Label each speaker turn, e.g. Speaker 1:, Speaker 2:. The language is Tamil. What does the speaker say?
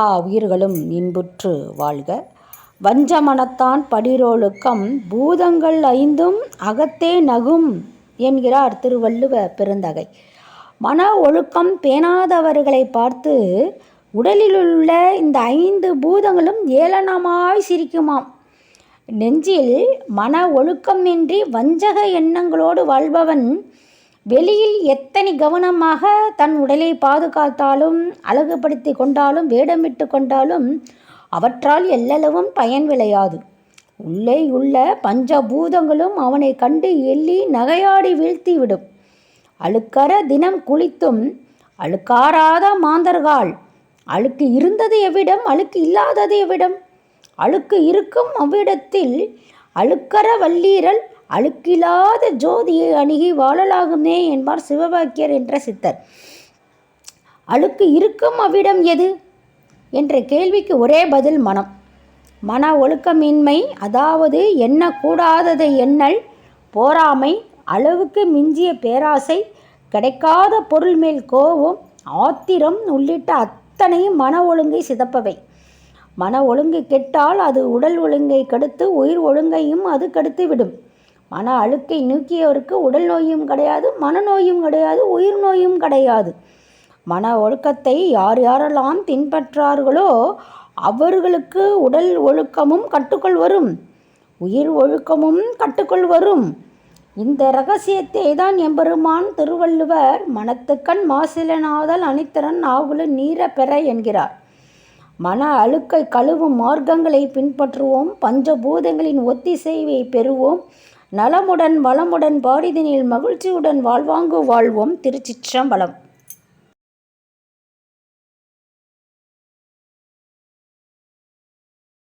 Speaker 1: எல்லா உயிர்களும் இன்புற்று வாழ்க. வஞ்சமனத்தான் படிரோழுக்கம் பூதங்கள் ஐந்தும் அகத்தே நகும் என்கிறார் திருவள்ளுவ பெருந்தகை. மன ஒழுக்கம் பேணாதவர்களை பார்த்து உடலிலுள்ள இந்த ஐந்து பூதங்களும் ஏளனமாய் சிரிக்குமாம். நெஞ்சில் மன ஒழுக்கமின்றி வஞ்சக எண்ணங்களோடு வாழ்பவன் வெளியில் எத்தனை கவனமாக தன் உடலை பாதுகாத்தாலும் அழகுபடுத்தி கொண்டாலும் வேடமிட்டு கொண்டாலும் அவற்றால் எல்லளவும் பயன் விளையாது. உள்ளே உள்ள பஞ்சபூதங்களும் அவனை கண்டு எள்ளி நகையாடி வீழ்த்திவிடும். அழுக்கற தினம் குளித்தும் அழுக்காராத மாந்தர்கள். அழுக்கு இருந்தது எவ்விடம்? அழுக்கு இல்லாதது எவ்விடம்? அழுக்கு இருக்கும் அவ்விடத்தில் அழுக்கற வல்லீரல் அழுக்கில்லாத ஜோதியை அணுகி வாழலாகுமே என்பார் சிவபாக்கியர் என்ற சித்தர். அழுக்கு இருக்கும் அவ்விடம் எது? என்ற கேள்விக்கு ஒரே பதில் மனம். மன ஒழுக்கமின்மை அதாவது எண்ணக்கூடாததை எண்ணல் போராமை அளவுக்கு மிஞ்சிய பேராசை கிடைக்காத பொருள் மேல் கோபம் ஆத்திரம் உள்ளிட்ட அத்தனையும் மன ஒழுங்கை சிதப்பவை. மன ஒழுங்கு கெட்டால் அது உடல் ஒழுங்கை கெடுத்து உயிர் ஒழுங்கையும் அது கெடுத்து விடும் மன அழுக்கை நீக்கியவருக்கு உடல் நோயும் கிடையாது மனநோயும் கிடையாது உயிர் நோயும் கிடையாது. மன ஒழுக்கத்தை யார் யாரெல்லாம் பின்பற்றார்களோ அவர்களுக்கு உடல் ஒழுக்கமும் கட்டுக்குள் வரும். உயிர் ஒழுக்கமும் கட்டுக்குள் வரும். இந்த ரகசியத்தை தான் எம்பெருமான் திருவள்ளுவர் மனத்துக்கண் மாசிலனாதல் அணித்திறன் ஆகுல நீர பெற என்கிறார். மன அழுக்கை கழுவும் மார்க்கங்களை பின்பற்றுவோம். பஞ்சபூதங்களின் ஒத்திசைவை பெறுவோம். நலமுடன் வளமுடன் பாரிதினில் மகிழ்ச்சியுடன் வாழ்வாங்கு வாழ்வோம். திருச்சிற்றம்பலம்.